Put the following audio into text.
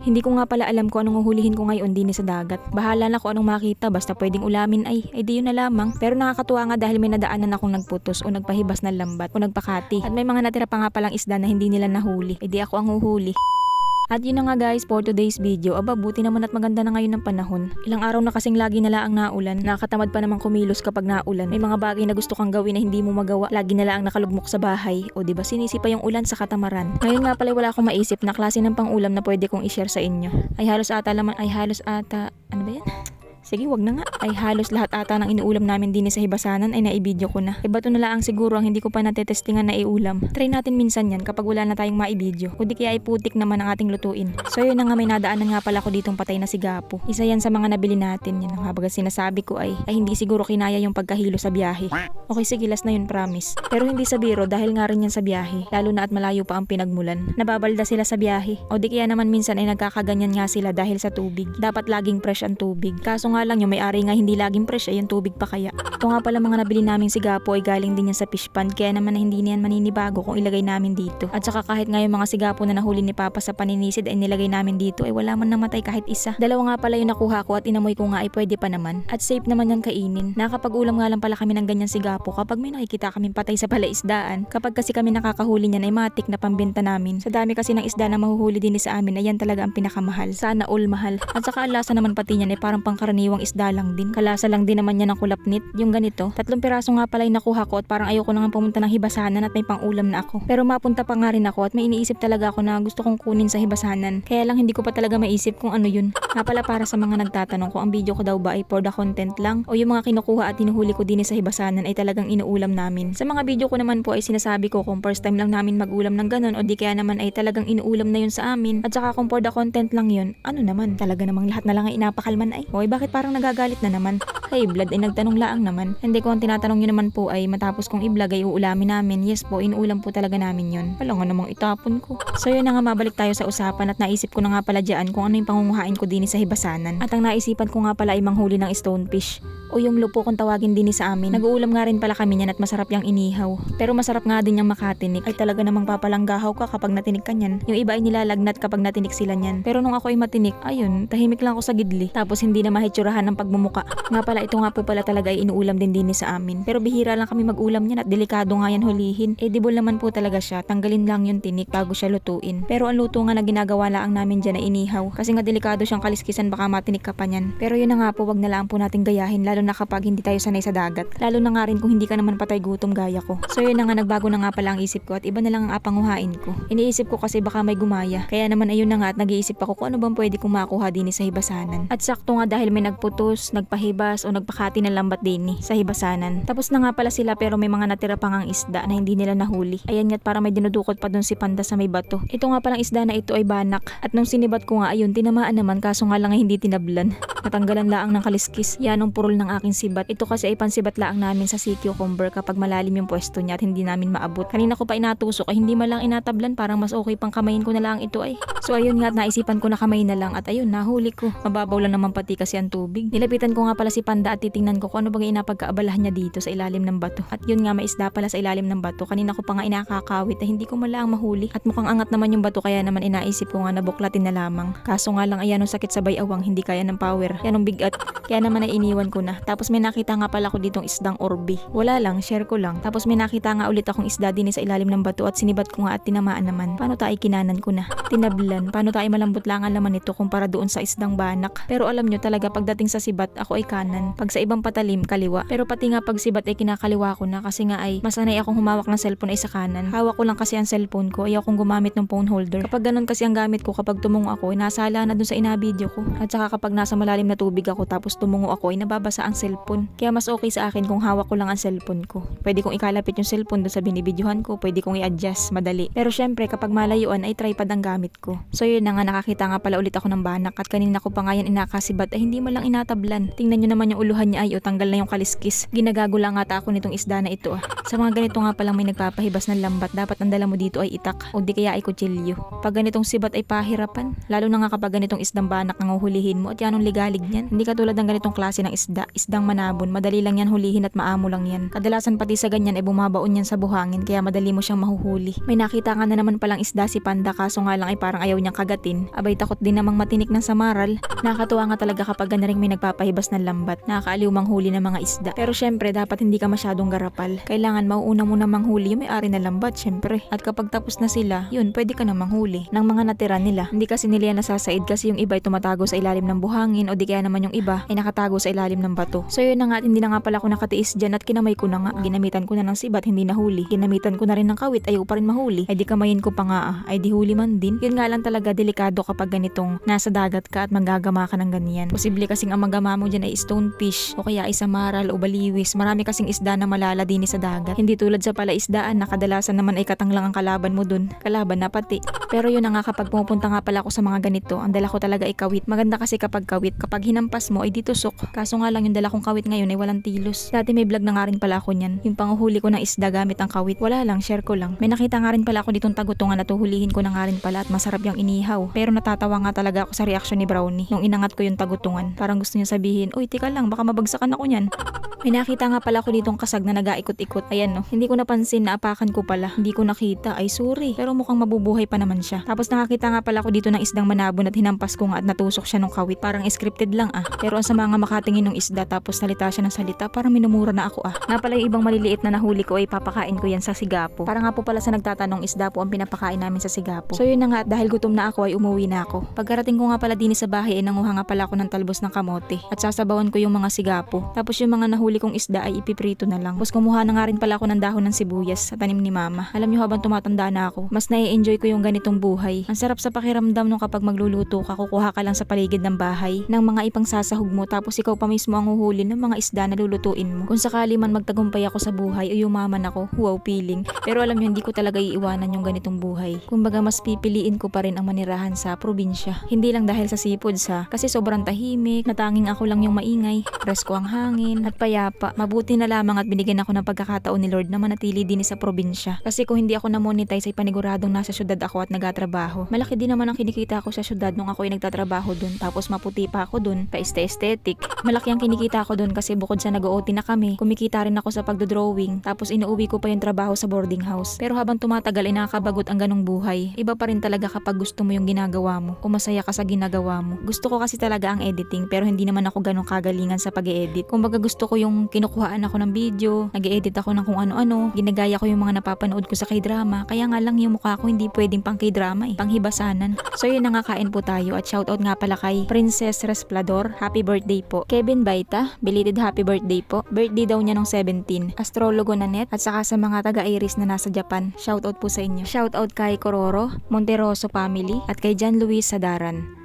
Hindi ko nga pala alam kung anong uhulihin ko ngayon din sa dagat. Bahala na kung anong makita basta pwedeng ulamin ay, ay di yun na lamang. Pero nakakatuwa nga dahil may nadaanan akong nagputos o nagpahibas ng lambat o nagpakati. At may mga natira pa nga palang isda na hindi nila nahuli. Eh di ako ang huhuli. At yun na nga guys for today's video. Aba buti naman at maganda na ngayon ng panahon. Ilang araw na kasing lagi na laang naulan. Nakakatamad pa namang kumilos kapag naulan. May mga bagay na gusto kang gawin na hindi mo magawa. Lagi na laang nakalugmok sa bahay. O di ba sinisi pa yung ulan sa katamaran. Ngayon nga pala wala akong maisip na klase ng pangulam na pwede kong i-share sa inyo. Ay halos ata laman ay halos ata ano ba yan? Sige, wag na nga. Ay halos lahat ata ng inuulam namin din sa hibasanan ay naibidyo ko na. Iba to na lang siguro ang hindi ko pa natetestingan na iulam. Try natin minsan yan kapag wala na tayong maibidyo. Kundi kaya ay putik naman ang ating lutuin. So yun na nga may nadaanan nga pala ko ditong patay na sigapo. Isa yan sa mga nabili natin. Yan ang habaga sinasabi ko ay, ay hindi siguro kinaya yung pagkahilo sa biyahe. Okay, sige, last na yun, promise. Pero hindi sa biro dahil nga rin yan sa biyahe. Lalo na at malayo pa ang pinagmulan. Nababalda sila sa biyahe. O di kaya naman minsan ay nagkakaganyan nga sila dahil sa tubig. Dapat laging fresh ang tubig. Kaso nga lang yung may-ari nga hindi laging fresh ay yung tubig pa kaya. Ito nga pala mga nabili naming sigapo ay galing din yan sa fish pond kaya naman na hindi niyan maninibago kung ilagay namin dito. At saka kahit nga yung mga sigapo na nahuli ni Papa sa paninisid ay nilagay namin dito ay wala man namatay kahit isa. Dalawa nga pala yung nakuha ko at inamoy ko nga ay pwede pa naman. At safe naman yan kainin. Nakakapag-ulam nga lang pala kami ng ganyan sigapo kapag may nakikita kaming patay sa palaisdaan. Kapag kasi kami nakakahuli niyan ay matik na pambenta namin. Sa dami kasi ng isda na mahuhuli din sa amin ayan talaga ang pinakamahal. Sana all mahal. At saka ang lasa naman pati niyan ay parang pangkaraniwang isda lang din. Kalasa lang din naman niya ng kulapnit. Yung ganito, tatlong piraso nga pala yung nakuha ko at parang ayoko na nga pumunta ng hibasanan at may pangulam na ako. Pero mapunta pa nga rin ako at may iniisip talaga ako na gusto kong kunin sa hibasanan. Kaya lang hindi ko pa talaga maisip kung ano yun. Nga pala para sa mga nagtatanong kung ang video ko daw ba ay for the content lang o yung mga kinukuha at hinuhuli ko din sa hibasanan ay talagang inuulam namin. Sa mga video ko naman po ay sinasabi ko kung first time lang namin magulam ng ganun o di kaya naman ay talagang inuulam na yun sa amin. At saka kung for the content lang yun, ano naman, talaga namang lahat na lang ay inapakalman ay. Hoy, bakit parang nagagalit na naman? Hey, blood ay nagtanong laang naman. Hindi ko ang tinatanong nyo naman po ay matapos kong i-vlog ay uulamin namin. Yes po, inuulam po talaga namin yun. Wala nga namang itapon ko. So yun na nga mabalik tayo sa usapan at naisip ko na nga pala dyan kung ano yung pangunguhain ko din sa hibasanan. At ang naisipan ko nga pala ay manghuli ng stonefish o yung lupo kung tawagin din sa amin. Nag-uulam nga rin pala kami niyan at masarap yung inihaw. Pero masarap nga din yung makatinik. Ay talaga namang papalanggahaw ka kapag natinik ka niyan. Yung iba ay nilalagnat kapag natinik sila niyan. Pero nung ako ay matinik, ayun, tahimik lang ako sa gidli. Tapos hindi na mahitsurahan ng pagmumuka. Nga pala ito nga po pala talaga ay inuulam din din sa amin. Pero bihira lang kami mag-ulam niyan at delikado nga yan hulihin. Edible naman po talaga siya. Tanggalin lang yung tinik bago siya lutuin. Pero ang luto nga na ginagawa lang namin dyan ay inihaw. Kasi nga delikado siyang kaliskisan baka matinik ka pa niyan. Pero yun na nga po wag na lang po natin gayahin lalo na kapag hindi tayo sanay sa dagat. Lalo na nga rin kung hindi ka naman patay gutom gaya ko. So yun na nga nagbago na nga pala ang isip ko at iba na lang ang apanguhain ko. Iniisip ko kasi baka may gumaya. Kaya naman ayun na nga at nag-iisip ako kung ano bang pwede kong makuha din sa hibasanan. At sakto nga dahil may nagputos, nagpahibas o nagpakati ng lambat din sa hibasanan. Tapos na nga pala sila pero may mga natira pang ang isda na hindi nila nahuli. Ayan nga't para may dinudukot pa dun si Panda sa may bato. Ito nga palang isda na ito ay banak. At nung sinibat ko nga ayun, tinamaan naman kaso nga lang hindi tinablan. Natanggalan laang ng kaliskis. Yan ang purol ng aking sibat. Ito kasi ay pansibat laang namin sa sea cucumber kapag malalim yung pwesto niya at hindi namin maabot. Kanina ko pa inatusok ay hindi man lang inatablan parang mas okay pang kamayin ko na lang ito ay. So ayun nga naisipan ko na kamay na lang at ayun nahuli ko. Mababaw lang naman pati kasi ang tubig. Nilapitan ko nga pala si Panda at titingnan ko kung ano bang inapagkaabalahan niya dito sa ilalim ng bato. At yun nga may isda pala sa ilalim ng bato. Kanina ko pa nga inakakawit na hindi ko malang mahuli. At mukhang angat naman yung bato kaya naman inaisip ko nga nabuklatin na lamang. Kaso nga lang ayan ang sakit sa bayawang hindi kaya ng power. Yan ang bigat. Kaya naman ay iniwan ko na. Tapos may nakita nga pala ko ditong isdang orbi. Wala lang, share ko lang. Tapos may nakita nga ulit akong isda din sa ilalim ng bato at sinibat ko nga at tinamaan naman. Paano tayo kinanan ko na? Tinablan. Paano tayo malambot lang ang laman nito kumpara doon sa isdang banak? Pero alam nyo talaga pagdating sa sibat ako ay kanan. Pag sa ibang patalim, kaliwa. Pero pati nga pag sibat ay kinakaliwa ko na kasi nga ay masanay akong humawak ng cellphone ay sa kanan. Hawak ko lang kasi ang cellphone ko. Ayaw kong gumamit ng phone holder. Kapag ganun kasi ang gamit ko kapag tumungo ako, ay nasala na dun sa inabidyo ko. At saka kapag nasa malalim na tubig ako tapos tumungo ako, ay nababasa ang cellphone. Kaya mas okay sa akin kung hawak ko lang ang cellphone ko. Pwede kong ikalapit yung cellphone doon sa binibidyohan ko, pwede kong i-adjust, madali. Pero syempre kapag malayuan ay tripod ang gamit ko. So yun na nga nakakita nga pala ulit ako ng banak at kanina ko pa nga yan inakasibat ay hindi mo lang inatablan. Tingnan nyo naman yung uluhan niya ay o tanggal na yung kaliskis. Ginagago lang ata ako nitong isda na ito ah. Sa mga ganito nga palang may nagpapahibas ng lambat, dapat ang dala mo dito ay itak o di kaya ay kutsilyo. Pag ganitong sibat ay pahirapan, lalo na nga kapag ganitong isdang banak ang uhulihin mo at yan ang ligalig niyan. Hindi katulad ng ganitong klase ng isda, isdang manabon, madali lang yan hulihin at maamo lang yan. Kadalasan pati sa ganyan ay bumabaon yan sa buhangin kaya madali mo siyang mahuhuli. May nakita nga na naman palang isda si Panda kaso nga lang ay parang ayaw niyang kagatin. Abay takot din namang matinik ng samaral. Nakakatuwa nga talaga kapag rin may nagpapahibas ng lambat. Nakakaaliw manghuli ng mga isda. Pero syempre dapat hindi ka masyadong garapal. Kailangan mauuna mo na manghuli yung may-ari na lambat syempre. At kapag tapos na sila, yun pwede ka na manghuli ng mga natira nila. Hindi kasi nila nasasaid kasi yung iba ay tumatago sa ilalim ng buhangin o di kaya naman yung iba ay nakatago sa ilalim ng bato. So yun na nga hindi na nga pala ako nakatiis dyan at kinamay ko na nga. Ginamitan ko na ng sibat hindi nahuli. Ginamitan ko na rin ng kawit ayaw pa rin mahuli. Ay di kamayin ko pa nga ah. Ay di huli man din. Yun nga lang talaga delikado kapag ganitong nasa dagat ka at manggagama ka ng ganyan. Posible kasing ang magama mo dyan ay stonefish o kaya ay samaral o baliwis. Marami kasing isda na malala din sa dagat. Hindi tulad sa palaisdaan na kadalasan naman ay katanglang ang kalaban mo dun. Kalaban na pati. Pero yun na nga kapag pumupunta nga pala ako sa mga ganito, ang dala ko talaga ay kawit. Maganda kasi kapag kawit, kapag hinampas mo ay di tusok. Kaso nga lang yung dala kong kawit ngayon ay walang tilos. Dati may vlog na nga rin pala ako niyan. Yung panguhuli ko ng isda gamit ang kawit. Wala lang, share ko lang. May nakita nga rin pala ako ditong tagutungan na tuhulihin ko na nga rin pala at masarap yung inihaw. Pero natatawa nga talaga ako sa reaksyon ni Brownie nung inangat ko yung tagutungan. Parang gusto niya sabihin, Uy, tika lang, baka mabagsakan ako niyan. May nakita nga pala ako ditong kasag na nag-aikot-ikot. Ayan no. Hindi ko napansin na apakan ko pala. Hindi ko nakita. Ay sorry. Pero mukhang mabubuhay pa naman siya. Tapos nakakita nga pala ako dito ng isdang manabon at hinampas ko nga at natusok siya nung kawit. Parang scripted lang ah. Pero ang sama nga makatingin ng isda tapos salita siya ng salita. Parang minumura na ako ah. Nga pala yung ibang maliliit na nahuli ko ay papakain ko yan sa sigapo. Para nga po pala sa nagtatanong isda po ang pinapakain namin sa sigapo. So yun na nga dahil gutom na ako ay umuwi na ako. Pagkarating ko nga pala din sa bahay ay nanguha nga pala ako ng talbos ng kamote at sasabawan ko yung mga sigapo. Tapos yung mga nahuli kong isda ay ipiprito na lang. Tapos kumuha na nga rin pala ako ng dahon ng sibuyas sa tanim ni mama. Alam niyo habang tumatanda na ako, mas nai-enjoy ko yung ganitong buhay. Ang sarap sa pakiramdam nung kapag magluluto ka, kukuha ka lang sa paligid ng bahay ng mga ipang sasahog mo tapos ikaw pa mismo ang huhuli ng mga isda na lulutuin mo. Kung sakali man magtagumpay ako sa buhay o yumaman ako, wow feeling. Pero alam niyo hindi ko talaga iiwanan yung ganitong buhay. Kumbaga mas pipiliin ko pa rin ang manirahan sa probinsya. Hindi lang dahil sa seafoods ha, kasi sobrang tahimik, natanging ako lang yung maingay, presko ang hangin, at payapa. Mabuti na lamang at binigyan ako ng pagkakataon ni Lord na manatili din sa probinsya. Kasi kung hindi ako na-monetize ay paniguradong nasa syudad ako at nagatrabaho. Malaki din naman ang kinikita ko sa syudad nung ako ay nagtatrabaho dun. Tapos maputi pa ako dun, pa aesthetic. Malaki ang kinikita ko dun kasi bukod sa nag-OT na kami, kumikita rin ako sa pagdodrawing. Tapos inuuwi ko pa yung trabaho sa boarding house. Pero habang tumatagal ay nakakabagot ang ganong buhay. Iba pa rin talaga kapag gusto mo yung ginagawa mo o masaya ka sa ginagawa mo. Gusto ko kasi talaga ang editing pero hindi naman ako ganong kagalingan sa pag-edit. Kumbaga gusto ko yung kinukuhaan ako ng video, nag edit ako ng kung ano-ano, ginagaya ko yung mga napapanood ko sa k-drama. Kaya nga lang yung mukha ko hindi pwedeng pang k-drama eh, panghibasanan. So yun na nga kain po tayo at shoutout nga pala kay Princess Resplador. Happy birthday po. Kevin Baita, belated happy birthday po. Birthday daw niya nung 17. Astrologo na net at saka sa mga taga-Iris na nasa Japan. Shoutout po sa inyo. Shoutout kay Kororo, Monteroso family at kay John Luis Sadaran.